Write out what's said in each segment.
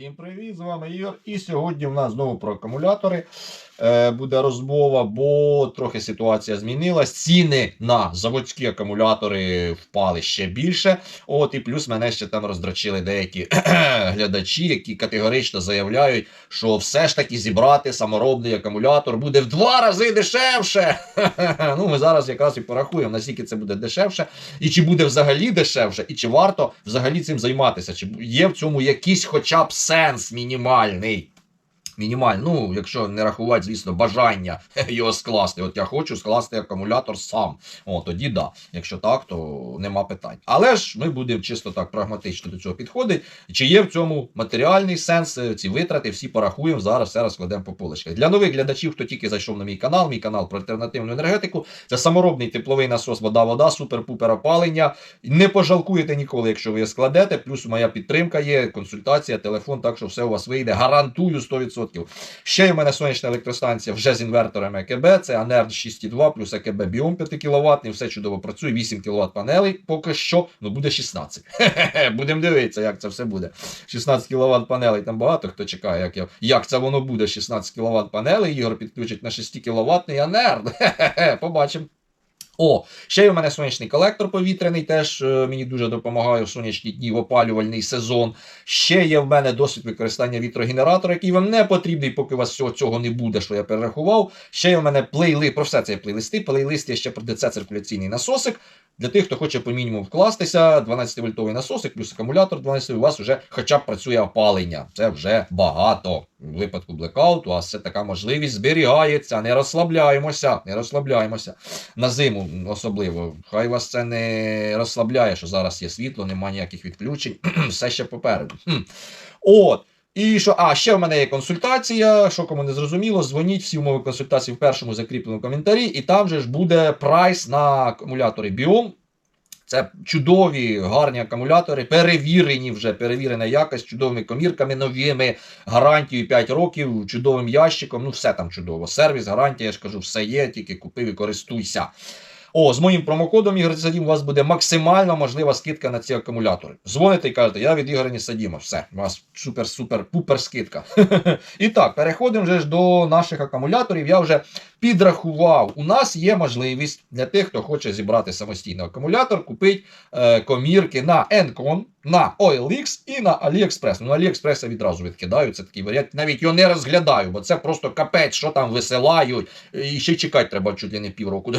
Всім привіт, з вами Ігор. І сьогодні в нас знову про акумулятори е, буде розмова, бо трохи ситуація змінилась. Ціни на заводські акумулятори впали ще більше. От і плюс мене ще там роздрочили деякі глядачі, які категорично заявляють, що все ж таки зібрати саморобний акумулятор буде в два рази дешевше. ну, ми зараз якраз і порахуємо, наскільки це буде дешевше, і чи буде взагалі дешевше, і чи варто взагалі цим займатися, чи є в цьому якийсь хоча б сенс мінімальний. Мінімальний, ну, якщо не рахувати, звісно, бажання його скласти. От я хочу скласти акумулятор сам. О, тоді да. Якщо так, то нема питань. Але ж ми будемо чисто так прагматично до цього підходити. Чи є в цьому матеріальний сенс, е, ці витрати, всі порахуємо, зараз все розкладемо по поличках. Для нових глядачів, хто тільки зайшов на мій канал, мій канал про альтернативну енергетику, це саморобний тепловий насос, вода-вода, супер-пупер опалення. Не пожалкуєте ніколи, якщо ви складете. Плюс моя підтримка є, консультація, телефон, так що все у вас вийде. Гарантую 100%. Ще й у мене сонячна електростанція вже з інвертором ЕКБ. Це Анерн 6,2 плюс ЕКБ Біом 5 кВт. Все чудово працює. 8 кВт панелей поки що, ну буде 16. Будемо дивитися, як це все буде. 16 кВт панелей. Там багато хто чекає, як, я, як це воно буде. 16 кВт панелей. Ігор підключить на 6 кВт Анерн. Побачимо. О, ще й у мене сонячний колектор повітряний, теж е, мені дуже допомагає в сонячні дні в опалювальний сезон. Ще є в мене досвід використання вітрогенератора, який вам не потрібний, поки у вас всього цього не буде, що я перерахував. Ще є в мене плейлист, про все це плейлисти. Плейлист є ще про ДЦ циркуляційний насосик. Для тих, хто хоче по мінімуму вкластися, 12-вольтовий насосик плюс акумулятор 12 у вас вже хоча б працює опалення. Це вже багато. В випадку блекауту, а це така можливість зберігається. Не розслабляємося, не розслабляємося. На зиму особливо. Хай вас це не розслабляє, що зараз є світло, немає ніяких відключень. Все ще попереду. От. І що, а ще в мене є консультація. Що кому не зрозуміло, дзвоніть всі умови консультації в першому закріпленому коментарі, і там же ж буде прайс на акумулятори Біом. Це чудові, гарні акумулятори, перевірені вже, перевірена якість, чудовими комірками новими, гарантією 5 років, чудовим ящиком. Ну, все там чудово. Сервіс, гарантія, я ж кажу, все є, тільки купив і користуйся. О, з моїм промокодом Ігор Садім у вас буде максимально можлива скидка на ці акумулятори. Дзвоните і кажете, я від Ігоря Садіма. Все, у вас супер-супер-пупер скидка. і так, переходимо вже ж до наших акумуляторів. Я вже підрахував. У нас є можливість для тих, хто хоче зібрати самостійно акумулятор, купити е, комірки на Encon, на OLX і на AliExpress. Ну, AliExpress відразу відкидаю. Це такий варіант. Навіть його не розглядаю, бо це просто капець, що там висилають. І ще чекати треба чуть ли не півроку.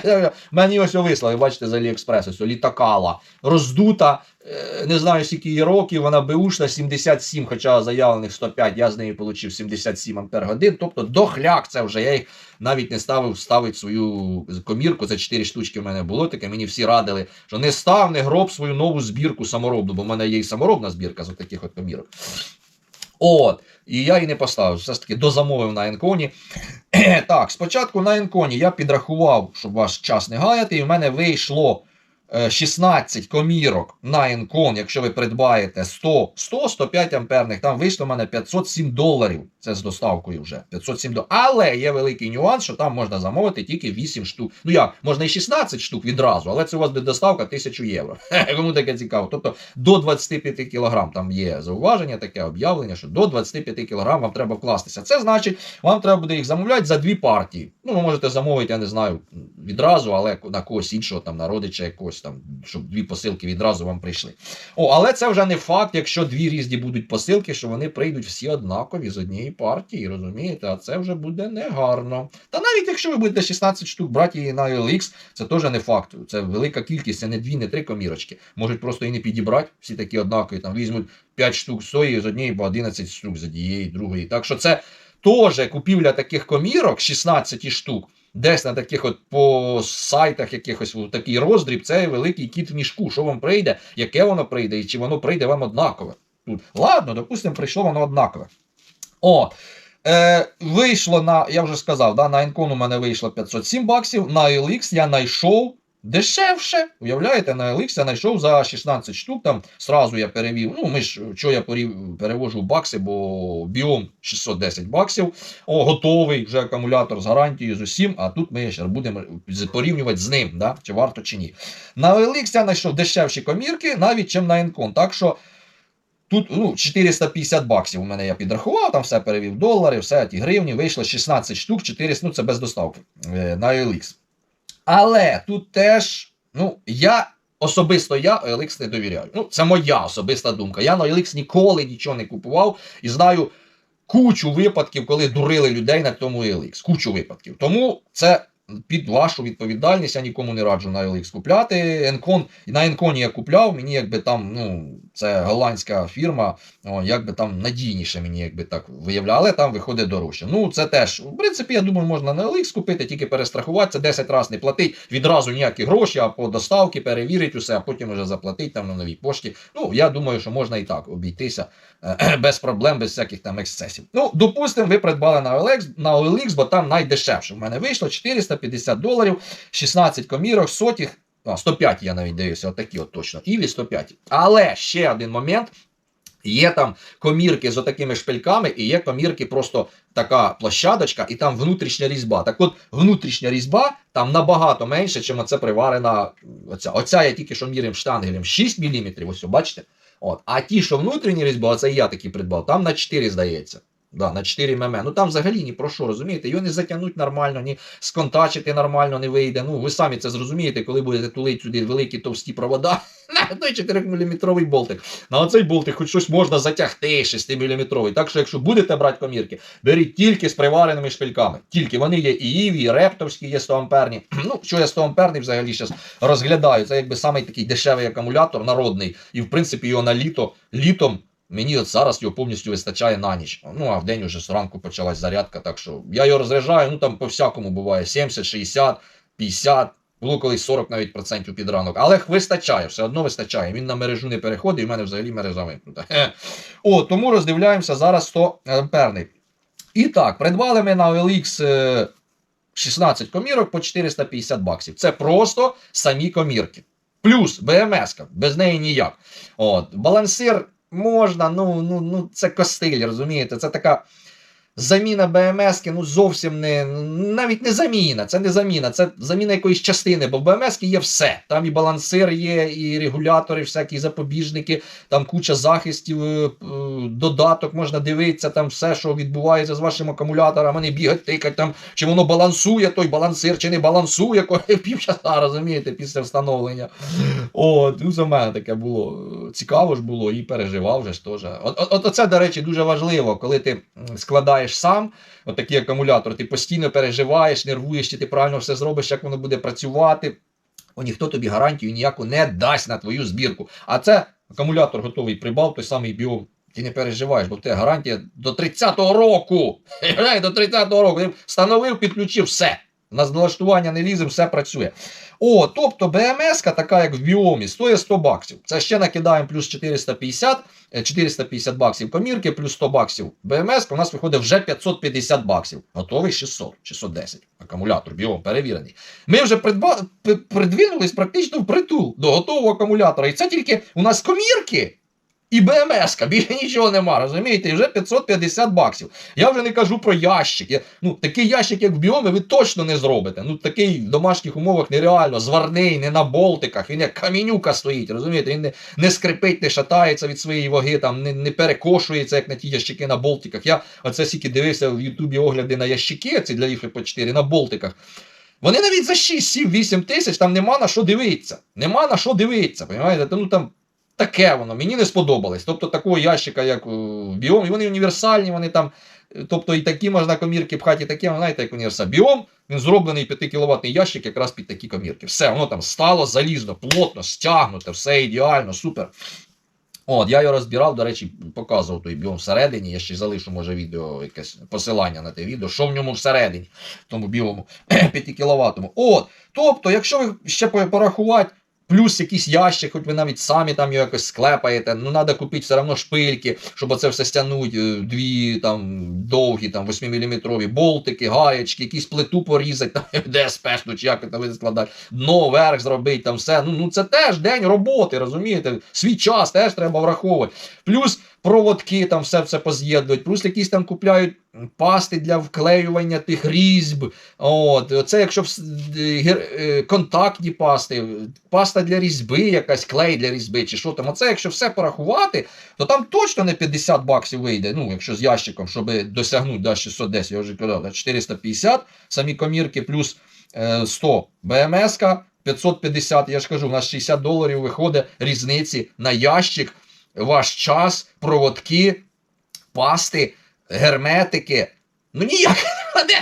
Мені ось вислали, бачите, з AliExpress, ось літакала. Роздута. Е, Не знаю, скільки їй років, вона беушна 77, хоча заявлених 105, я з неї отримав 77 ампер годин. Тобто дохляк це вже. Я їх навіть не ставив ставити свою комірку. Це 4 штучки в мене було таке. Мені всі радили, що не став, не гроб свою нову збірку саморобну, бо в мене є і саморобна збірка з таких от комірок. От, і я її не поставив. Все ж таки дозамовив на Енконі. так, спочатку на Енконі я підрахував, щоб ваш час не гаяти, і в мене вийшло 16 комірок на Енкон, якщо ви придбаєте 100, 100-105 амперних, там вийшло в мене 507 доларів. Це з доставкою вже 507 доларів. Але є великий нюанс, що там можна замовити тільки 8 штук. Ну як, можна і 16 штук відразу, але це у вас буде доставка 1000 євро. Кому таке цікаво. Тобто до 25 кг там є зауваження, таке об'явлення, що до 25 кг вам треба вкластися. Це значить, вам треба буде їх замовляти за дві партії. Ну, ви можете замовити, я не знаю, відразу, але на когось іншого, там, на родича якогось там, щоб дві посилки відразу вам прийшли. О, але це вже не факт, якщо дві різні будуть посилки, що вони прийдуть всі однакові з однієї партії, розумієте? А це вже буде негарно. Та навіть якщо ви будете 16 штук брати на OLX, це теж не факт. Це велика кількість, це не дві, не три комірочки. Можуть просто і не підібрати, всі такі однакові, там візьмуть 5 штук з тої, з однієї, бо 11 штук з однієї, другої. Так що це теж купівля таких комірок, 16 штук. Десь на таких от по сайтах якихось такий роздріб, це великий кіт в мішку. Що вам прийде, яке воно прийде, і чи воно прийде вам однакове. Тут, ладно, допустимо, прийшло воно однакове. О, е, вийшло на, я вже сказав, да, на Енкон у мене вийшло 507 баксів, на LX я знайшов дешевше. Уявляєте, на LX я знайшов за 16 штук. Там сразу я перевів. Ну, ми ж що я перевожу бакси, бо біом 610 баксів. О, готовий вже акумулятор з гарантією з усім. А тут ми ще будемо порівнювати з ним, да, чи варто чи ні. На LX я знайшов дешевші комірки, навіть чим на Енкон. Так що. Тут ну, 450 баксів у мене я підрахував, там все перевів долари, все ті гривні, вийшло 16 штук, 400, ну це без доставки е, на OLX. Але тут теж, ну, я особисто я OLX не довіряю. Ну, це моя особиста думка. Я на OLX ніколи нічого не купував і знаю кучу випадків, коли дурили людей на тому OLX. Кучу випадків. Тому це під вашу відповідальність. Я нікому не раджу на OLX купляти. Енкон, на Енконі я купляв, мені якби там, ну, це голландська фірма, о, якби там надійніше мені якби так виявляли, але там виходить дорожче. Ну, це теж, в принципі, я думаю, можна на OLX купити, тільки перестрахуватися, 10 разів не платить, відразу ніякі гроші, а по доставці перевірить усе, а потім вже заплатить там на новій пошті. Ну, я думаю, що можна і так обійтися без проблем, без всяких там ексцесів. Ну, допустимо, ви придбали на OLX, на OLX, бо там найдешевше. У мене вийшло 450 доларів, 16 комірок, сотіх. 105 я навіть дивився, отакі от точно. Іві 105. Але ще один момент. Є там комірки з отакими шпильками, і є комірки просто така площадочка, і там внутрішня різьба. Так от, внутрішня різьба там набагато менше, чим оце приварена. Оця, оця я тільки що міряв штангелем 6 мм, ось бачите? От. А ті, що внутрішні різьба, оце я такі придбав, там на 4, здається. Да, на 4 мм. Ну там взагалі ні про що, розумієте? Його не затягнуть нормально, ні сконтачити нормально не вийде. Ну, ви самі це зрозумієте, коли будете тулити сюди великі товсті провода. На той 4-мм болтик. На оцей болтик хоч щось можна затягти 6-мм. Так що, якщо будете брати комірки, беріть тільки з привареними шпильками. Тільки вони є і Іві, і рептовські є 100 амперні. Ну, що я 100 амперний взагалі зараз розглядаю. Це якби самий такий дешевий акумулятор народний. І в принципі його на літо літом. Мені от зараз його повністю вистачає на ніч. Ну, а в день уже зранку почалась зарядка, так що я його розряджаю, ну там по всякому буває 70, 60, 50, було колись 40 навіть процентів під ранок. Але вистачає, все одно вистачає. Він на мережу не переходить, і в мене взагалі мережа вимкнута. О, тому роздивляємося зараз 100 амперний. І так, придбали ми на OLX е, 16 комірок по 450 баксів. Це просто самі комірки. Плюс БМС, без неї ніяк. От, балансир можна, ну, ну, ну це костиль, розумієте? Це така заміна БМС, ну зовсім не навіть не заміна. Це не заміна, це заміна якоїсь частини, бо в БМС є все. Там і балансир є, і регулятори, всякі запобіжники, там куча захистів, е, е, додаток можна дивитися, там все, що відбувається з вашим акумулятором, вони бігають, тикать там, чи воно балансує той балансир, чи не балансує, півчаса, розумієте, після встановлення. От, ну за мене таке було. Цікаво ж було і переживав вже ж теж. От, от, от це, до речі, дуже важливо, коли ти м, складаєш сам отакий акумулятор, ти постійно переживаєш, нервуєш, чи ти правильно все зробиш, як воно буде працювати. О, ніхто тобі гарантію ніяку не дасть на твою збірку. А це акумулятор готовий прибав, той самий біом. Ти не переживаєш, бо в тебе гарантія до 30-го року. До 30-го року. Встановив, підключив все. На налаштування не лізем, все працює. О, тобто БМС, така як в біомі, стоїть 100 баксів. Це ще накидаємо плюс 450, е, 450 баксів комірки, плюс 100 баксів БМС, у нас виходить вже 550 баксів. Готовий 600, 610. Акумулятор, біом перевірений. Ми вже придба... придвинулись практично в притул до готового акумулятора. І це тільки у нас комірки. І БМС, більше нічого нема, розумієте? І вже 550 баксів. Я вже не кажу про ящик. Я, ну, такий ящик, як в біомі, ви точно не зробите. Ну, такий в домашніх умовах нереально, зварний, не на болтиках, він як камінюка стоїть, розумієте? Він не, не скрипить, не шатається від своєї ваги, там, не, не перекошується, як на ті ящики на болтиках. Я оце стільки дивився в Ютубі огляди на ящики, ці для їх по 4 на болтиках. Вони навіть за 6, 7, 8 тисяч там нема на що дивитися. Нема на що дивитися. Понимаєте? Ну там таке воно, мені не сподобалось. Тобто такого ящика, як е, в біомі, вони універсальні, вони там. е, Тобто і такі можна комірки пхати, і такі, знаєте, як універсал. Біом, він зроблений 5 кВт ящик якраз під такі комірки. Все, воно там стало залізно, плотно, стягнуте, все ідеально, супер. От, я його розбирав, до речі, показував той біом всередині. Я ще залишу, може, відео, якесь посилання на те відео, що в ньому всередині, в тому білому 5 кВт. От, тобто, якщо ви ще по- порахувати, плюс якийсь ящик, хоч ви навіть самі там його якось склепаєте, ну треба купити все одно шпильки, щоб оце все стягнути, е, дві там довгі, там 8-мм болтики, гаєчки, якісь плиту порізати, там ДСПшну, чи як це складати, дно, верх зробити, там все. Ну, ну це теж день роботи, розумієте? Свій час теж треба враховувати. Плюс проводки, там все це поз'єднують, плюс якісь там купляють пасти для вклеювання тих різьб. От, це якщо е, е, контактні пасти, паста для різьби, якась клей для різьби, чи що там. Оце, якщо все порахувати, то там точно не 50 баксів вийде. Ну, якщо з ящиком, щоб досягнути да, 610, я вже казав, 450 самі комірки, плюс е, 100 БМС. -ка. 550, я ж кажу, у нас 60 доларів виходить різниці на ящик, ваш час, проводки, пасти, герметики. Ну ніяк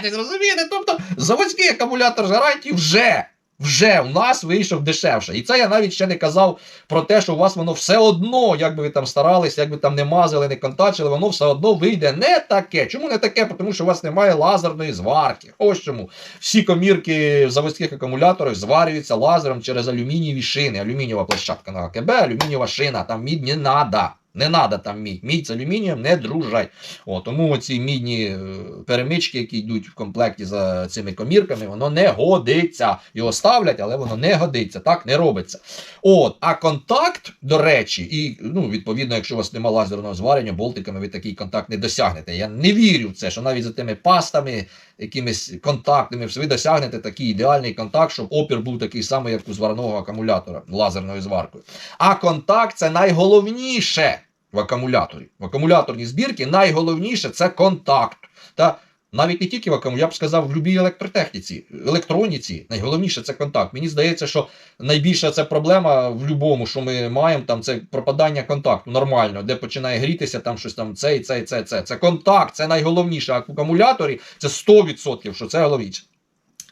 не ти розумієте? Тобто заводський акумулятор гарантії вже. Вже у нас вийшов дешевше. І це я навіть ще не казав про те, що у вас воно все одно, як би ви там старались, як би там не мазали, не контачили, воно все одно вийде не таке. Чому не таке? Тому що у вас немає лазерної зварки. Ось чому. Всі комірки в заводських акумуляторах зварюються лазером через алюмінієві шини. Алюмінієва площадка на АКБ, алюмінієва шина, там мідь не надо. Не треба там мідь. Мідь з алюмінієм не дружать. О, тому оці мідні е, перемички, які йдуть в комплекті за цими комірками, воно не годиться. Його ставлять, але воно не годиться. Так не робиться. От, а контакт, до речі, і ну, відповідно, якщо у вас немає лазерного зварення, болтиками ви такий контакт не досягнете. Я не вірю в це, що навіть за тими пастами, якимись контактами, ви досягнете такий ідеальний контакт, щоб опір був такий самий, як у зварного акумулятора лазерною зваркою. А контакт це найголовніше в акумуляторі. В акумуляторній збірці найголовніше це контакт. Та навіть не тільки в акумуляторі, я б сказав, в будь-якій електротехніці, електроніці, найголовніше це контакт. Мені здається, що найбільша це проблема в будь-якому, що ми маємо, там це пропадання контакту нормально, де починає грітися, там щось там це і це і це. Це, це контакт, це найголовніше. А в акумуляторі це 100%, що це головніше.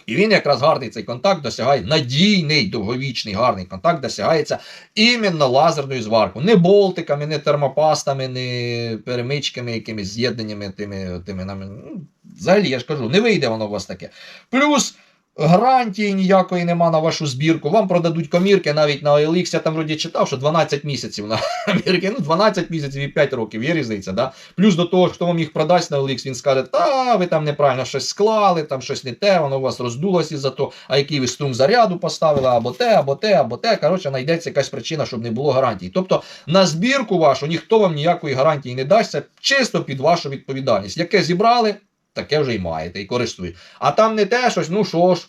І він якраз гарний цей контакт досягає надійний, довговічний гарний контакт досягається іменно лазерною зваркою. Не болтиками, не термопастами, не перемичками, якимись з'єднаннями тими, тими. Ну, взагалі, я ж кажу, не вийде воно у вас таке. Плюс гарантії ніякої нема на вашу збірку. Вам продадуть комірки навіть на OLX. Я там вроді читав, що 12 місяців на комірки. Ну, 12 місяців і 5 років, є різниця. Да? Плюс до того, хто вам їх продасть на OLX, він скаже, та ви там неправильно щось склали, там щось не те, воно у вас роздулося за то, а який ви струм заряду поставили, або те, або те, або те. Коротше, знайдеться якась причина, щоб не було гарантій. Тобто на збірку вашу ніхто вам ніякої гарантії не дасть, це чисто під вашу відповідальність. Яке зібрали, таке вже й маєте, і користуєте. А там не те щось, ну що ж.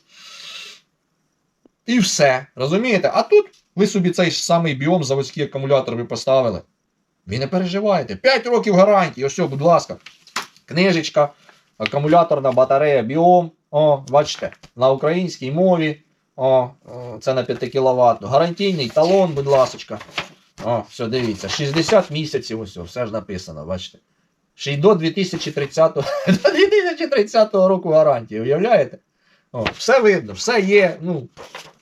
І все. Розумієте? А тут ви собі цей ж самий біом заводський акумулятор ви поставили. Ви не переживаєте. 5 років гарантії. Ось, будь ласка. Книжечка, акумуляторна батарея біом. О, бачите, на українській мові. О, це на 5 кВт. Гарантійний талон, будь ласка. О, все, дивіться. 60 місяців, ось, все ж написано, бачите. Ще й до 2030, до 2030 року гарантії, уявляєте? О, все видно, все є. Ну,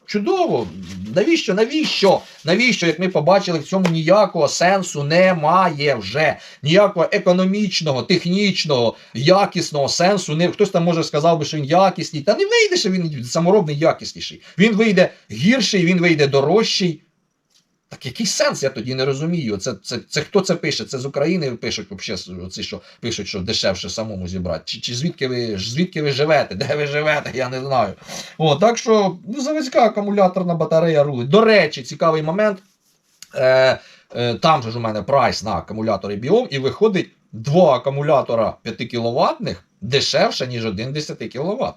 чудово. Навіщо? Навіщо? Навіщо, як ми побачили, в цьому ніякого сенсу немає вже. Ніякого економічного, технічного, якісного сенсу. Не, хтось там може сказав би, що він якісний. Та не вийде, що він саморобний якісніший. Він вийде гірший, він вийде дорожчий. Так який сенс, я тоді не розумію. Це, це, це хто це пише? Це з України пишуть, взагалі, оці, що пишуть, що дешевше самому зібрати. Чи, чи звідки ви звідки ви живете? Де ви живете? Я не знаю. О, так що ну, заводська акумуляторна батарея рулить. До речі, цікавий момент. Е, е, там же ж у мене прайс на акумулятори біом, і виходить два акумулятора 5 кВт дешевше, ніж один 10 кВт.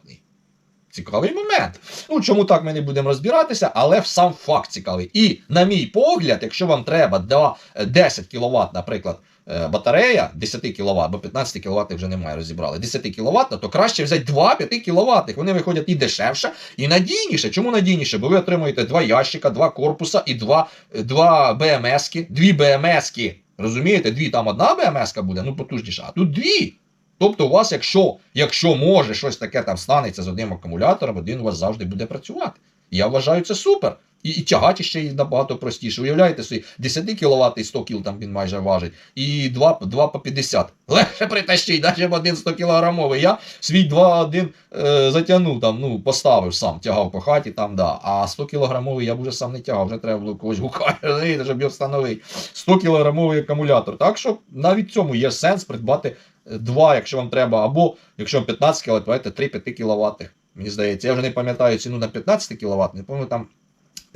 Цікавий момент. Ну, чому так ми не будемо розбиратися, але сам факт цікавий. І, на мій погляд, якщо вам треба до 10 кВт, наприклад, е, батарея 10 кВт, бо 15 кВт вже немає, розібрали. 10 кВт, то краще взяти 2 5 кВт. Вони виходять і дешевше, і надійніше. Чому надійніше? Бо ви отримуєте два ящика, два корпуса і два, два БМСки, дві БМСки. Розумієте, дві там одна БМСка буде, ну потужніша, а тут дві. Тобто, у вас, якщо, якщо може щось таке там станеться з одним акумулятором, один у вас завжди буде працювати. Я вважаю це супер. І, і тягати ще й набагато простіше. Уявляєте собі, 10 кВт і 100 кг там він майже важить, і 2, 2 по 50. Легше притащить, навіть один 100 кілограмовий. Я свій 2-1 е, затягнув, там, ну, поставив сам, тягав по хаті, там, да. а 100 кілограмовий я б вже сам не тягав, вже треба було когось гукати, щоб його встановити. 100 кілограмовий акумулятор. Так що навіть в цьому є сенс придбати е, два, якщо вам треба, або якщо вам 15 кВт, давайте 3-5 кВт. Мені здається, я вже не пам'ятаю ціну на 15 кВт, не пам'ятаю там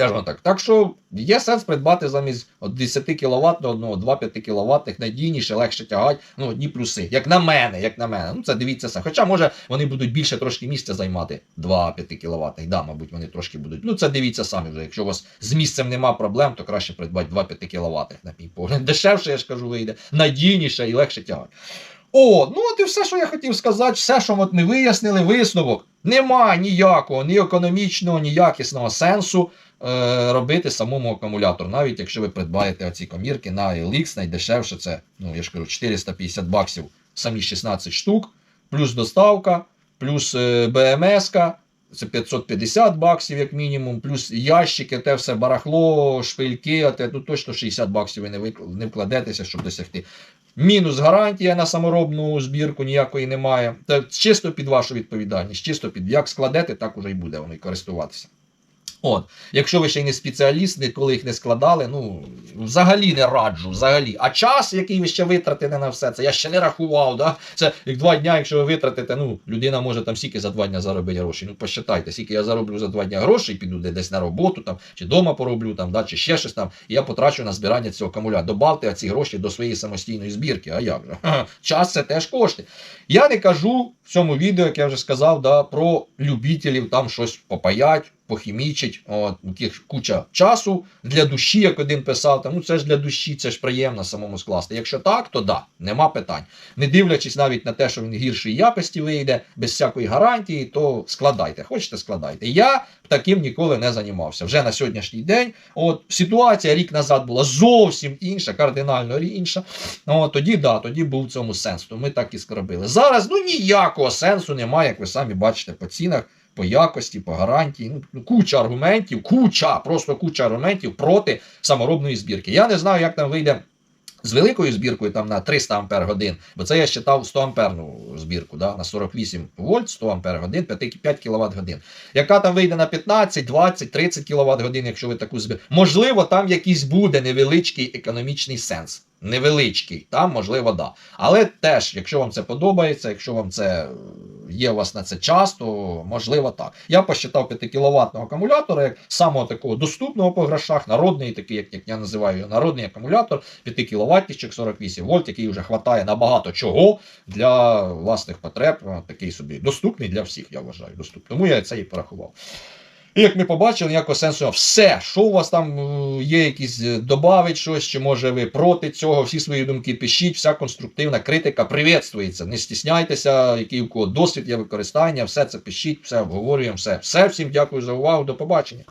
Теж воно так. Так що є сенс придбати замість 10 кВт одного 2 5 кВт надійніше, легше тягати. Ну, одні плюси. Як на мене, як на мене. Ну, це дивіться сам. Хоча, може, вони будуть більше трошки місця займати 2 5 кВт. Да, мабуть, вони трошки будуть. Ну, це дивіться самі вже. Якщо у вас з місцем нема проблем, то краще придбати 2 5 кВт, на мій погляд. Дешевше, я ж кажу, вийде, надійніше і легше тягати. О, ну от і все, що я хотів сказати, все, що от ми вияснили, висновок. Нема ніякого, ні економічного, ні якісного сенсу е, робити самому акумулятору. Навіть якщо ви придбаєте оці комірки на LX, найдешевше це, ну я ж кажу, 450 баксів, самі 16 штук, плюс доставка, плюс е, БМС. Це 550 баксів, як мінімум, плюс ящики, те все барахло, шпильки, а те, ну точно 60 баксів ви не, викл- не вкладетеся, щоб досягти. Мінус гарантія на саморобну збірку ніякої немає. Це чисто під вашу відповідальність, чисто під як складете, так уже і буде воно і користуватися. От, якщо ви ще не спеціаліст, ніколи їх не складали, ну взагалі не раджу. Взагалі. А час, який ви ще витратите на все це, я ще не рахував. Да? Це як два дня, якщо ви витратите, ну людина може там скільки за два дня заробити гроші. Ну посчитайте, скільки я зароблю за два дня грошей, піду десь на роботу, там чи вдома пороблю, там, да, чи ще щось там. І я потрачу на збирання цього акумулятора. Добавте ці гроші до своєї самостійної збірки. А як же? Час це теж кошти. Я не кажу в цьому відео, як я вже сказав, да, про любителів там щось попаять, похімічить, от, куча часу для душі, як один писав, там, ну це ж для душі, це ж приємно самому скласти. Якщо так, то да, нема питань. Не дивлячись навіть на те, що він гіршої якості вийде, без всякої гарантії, то складайте. Хочете, складайте. Я таким ніколи не займався. Вже на сьогоднішній день, от ситуація рік назад була зовсім інша, кардинально інша. От, тоді да, тоді був в цьому сенс. То ми так і скробили. Зараз ну ніякого сенсу немає, як ви самі бачите по цінах по якості, по гарантії. Ну, ну, куча аргументів, куча, просто куча аргументів проти саморобної збірки. Я не знаю, як там вийде. З великою збіркою там на 300 ампер годин, бо це я считав 100 амперну збірку, да, на 48 вольт, 100 ампер годин, 5, 5 кВт годин. Яка там вийде на 15, 20, 30 кВт годин, якщо ви таку збір. Можливо, там якийсь буде невеличкий економічний сенс. Невеличкий, там можливо, да. Але теж, якщо вам це подобається, якщо вам це е, є у вас на це час, то можливо так. Я посчитав 5 кВт акумулятора як самого такого доступного по грошах, народний, такий, як, як я називаю його, народний акумулятор, 5 кВт 48 вольт, який вже хватає на багато чого для власних потреб. Такий собі доступний для всіх, я вважаю. Доступний. Тому я це і порахував. І як ми побачили, ніякого сенсу все, що у вас там е, є, якісь е, добавить щось, чи може ви проти цього, всі свої думки пишіть, вся конструктивна критика привітствується. Не стісняйтеся, який у кого досвід є використання, все це пишіть, все обговорюємо, все. Все, всім дякую за увагу, до побачення.